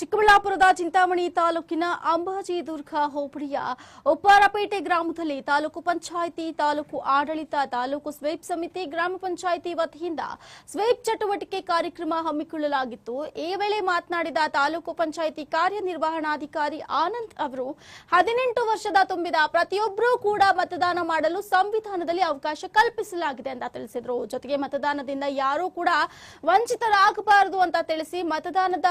ಚಿಕ್ಕಬಳ್ಳಾಪುರದ ಚಿಂತಾಮಣಿ ತಾಲೂಕಿನ ಅಂಬಾಜಿ ದುರ್ಗ ಹೋಬಳಿಯ ಉಪ್ಪಾರಪೇಟೆ ಗ್ರಾಮದಲ್ಲಿ ತಾಲೂಕು ಪಂಚಾಯಿತಿ, ತಾಲೂಕು ಆಡಳಿತ, ತಾಲೂಕು ಸ್ವೀಪ್ ಸಮಿತಿ, ಗ್ರಾಮ ಪಂಚಾಯಿತಿ ವತಿಯಿಂದ ಸ್ವೀಪ್ ಚಟುವಟಿಕೆ ಕಾರ್ಯಕ್ರಮ ಹಮ್ಮಿಕೊಳ್ಳಲಾಗಿತ್ತು. ಈ ವೇಳೆ ಮಾತನಾಡಿದ ತಾಲೂಕು ಪಂಚಾಯಿತಿ ಕಾರ್ಯನಿರ್ವಹಣಾಧಿಕಾರಿ ಆನಂದ್ ಅವರು, ಹದಿನೆಂಟು ವರ್ಷದ ತುಂಬಿದ ಪ್ರತಿಯೊಬ್ಬರೂ ಕೂಡ ಮತದಾನ ಮಾಡಲು ಸಂವಿಧಾನದಲ್ಲಿ ಅವಕಾಶ ಕಲ್ಪಿಸಲಾಗಿದೆ ಅಂತ ತಿಳಿಸಿದರು. ಜೊತೆಗೆ ಮತದಾನದಿಂದ ಯಾರೂ ಕೂಡ ವಂಚಿತರಾಗಬಾರದು ಅಂತ ತಿಳಿಸಿ ಮತದಾನದ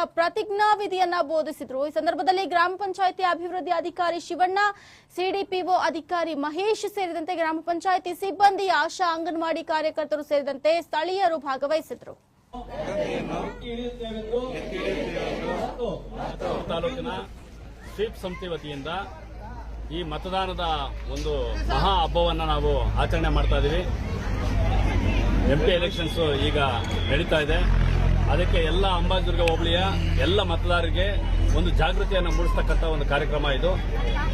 ಪ್ರತಿಜ್ಞಾವಿಧಿಯನ್ನ ಬೋಧಿಸಿದ್ರು. ಈ ಸಂದರ್ಭದಲ್ಲಿ ಗ್ರಾಮ ಪಂಚಾಯಿತಿ ಅಭಿವೃದ್ಧಿ ಅಧಿಕಾರಿ ಶಿವಣ್ಣ, ಸಿಡಿಪಿಒ ಅಧಿಕಾರಿ ಮಹೇಶ್ ಸೇರಿದಂತೆ ಗ್ರಾಮ ಪಂಚಾಯಿತಿ ಸಿಬ್ಬಂದಿ, ಆಶಾ ಅಂಗನವಾಡಿ ಕಾರ್ಯಕರ್ತರು ಸೇರಿದಂತೆ ಸ್ಥಳೀಯರು ಭಾಗವಹಿಸಿದ್ರು. ತಾಲೂಕಿನ ಸ್ವೀಪ್ ಸಂಸ್ಥೆ ಈ ಮತದಾನದ ಒಂದು ಮಹಾ ಹಬ್ಬವನ್ನು ನಾವು ಆಚರಣೆ ಮಾಡ್ತಾ ಇದ್ದೀವಿ ಎಂ ಪಿ ಎಲೆಕ್ಷನ್ಸ್ ಈಗ ನಡೀತಾ ಇದೆ. ಅದಕ್ಕೆ ಎಲ್ಲ ಅಂಬಾಜುರ್ಗ ಹೋಬಳಿಯ ಎಲ್ಲ ಮತದಾರರಿಗೆ ಒಂದು ಜಾಗೃತಿಯನ್ನು ಮೂಡಿಸ್ತಕ್ಕಂಥ ಒಂದು ಕಾರ್ಯಕ್ರಮ ಇದು.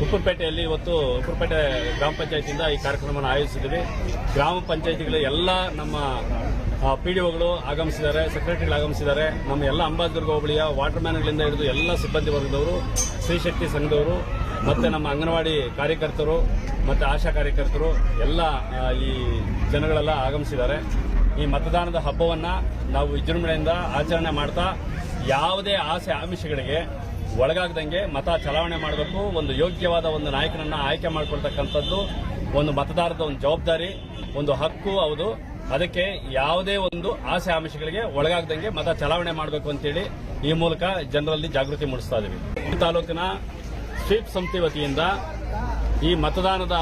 ಉಪ್ಪುಪೇಟೆಯಲ್ಲಿ ಇವತ್ತು ಉಪ್ಪುಪೇಟೆ ಗ್ರಾಮ ಪಂಚಾಯತಿಯಿಂದ ಈ ಕಾರ್ಯಕ್ರಮವನ್ನು ಆಯೋಜಿಸಿದ್ದೀವಿ. ಗ್ರಾಮ ಪಂಚಾಯತಿಗಳ ಎಲ್ಲ ನಮ್ಮ ಪಿ ಡಿ ಒಗಳು ಆಗಮಿಸಿದ್ದಾರೆ, ಸೆಕ್ರೆಟರಿಗಳು ಆಗಮಿಸಿದ್ದಾರೆ. ನಮ್ಮ ಎಲ್ಲ ಅಂಬಾಜುರ್ಗ ಹೋಬಳಿಯ ವಾಟರ್ ಮ್ಯಾನ್ಗಳಿಂದ ಹಿಡಿದು ಎಲ್ಲ ಸಿಬ್ಬಂದಿ ವರ್ಗದವರು ಸ್ತ್ರೀಶಕ್ತಿ ಸಂಘದವರು, ಮತ್ತು ನಮ್ಮ ಅಂಗನವಾಡಿ ಕಾರ್ಯಕರ್ತರು, ಮತ್ತು ಆಶಾ ಕಾರ್ಯಕರ್ತರು, ಎಲ್ಲ ಈ ಜನಗಳೆಲ್ಲ ಆಗಮಿಸಿದ್ದಾರೆ. ಈ ಮತದಾನದ ಹಬ್ಬವನ್ನ ನಾವು ವಿಜೃಂಭಣೆಯಿಂದ ಆಚರಣೆ ಮಾಡ್ತಾ ಯಾವುದೇ ಆಸೆ ಆಮಿಷಗಳಿಗೆ ಒಳಗಾಗದಂಗೆ ಮತ ಚಲಾವಣೆ ಮಾಡಬೇಕು. ಒಂದು ಯೋಗ್ಯವಾದ ಒಂದು ನಾಯಕನನ್ನ ಆಯ್ಕೆ ಮಾಡಿಕೊಳ್ತಕ್ಕಂಥದ್ದು ಒಂದು ಮತದಾರದ ಒಂದು ಜವಾಬ್ದಾರಿ, ಒಂದು ಹಕ್ಕು ಹೌದು. ಅದಕ್ಕೆ ಯಾವುದೇ ಒಂದು ಆಸೆ ಆಮಿಷಗಳಿಗೆ ಒಳಗಾಗದಂಗೆ ಮತ ಚಲಾವಣೆ ಮಾಡಬೇಕು ಅಂತೇಳಿ ಈ ಮೂಲಕ ಜನರಲ್ಲಿ ಜಾಗೃತಿ ಮೂಡಿಸ್ತಾ ಇದ್ದೀವಿ ಈ ತಾಲೂಕಿನ ಸ್ವೀಪ್ ಸಮಿತಿ ವತಿಯಿಂದ ಈ ಮತದಾನದ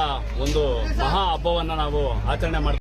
ಒಂದು ಮಹಾ ಹಬ್ಬವನ್ನು ನಾವು ಆಚರಣೆ ಮಾಡ್ತಾ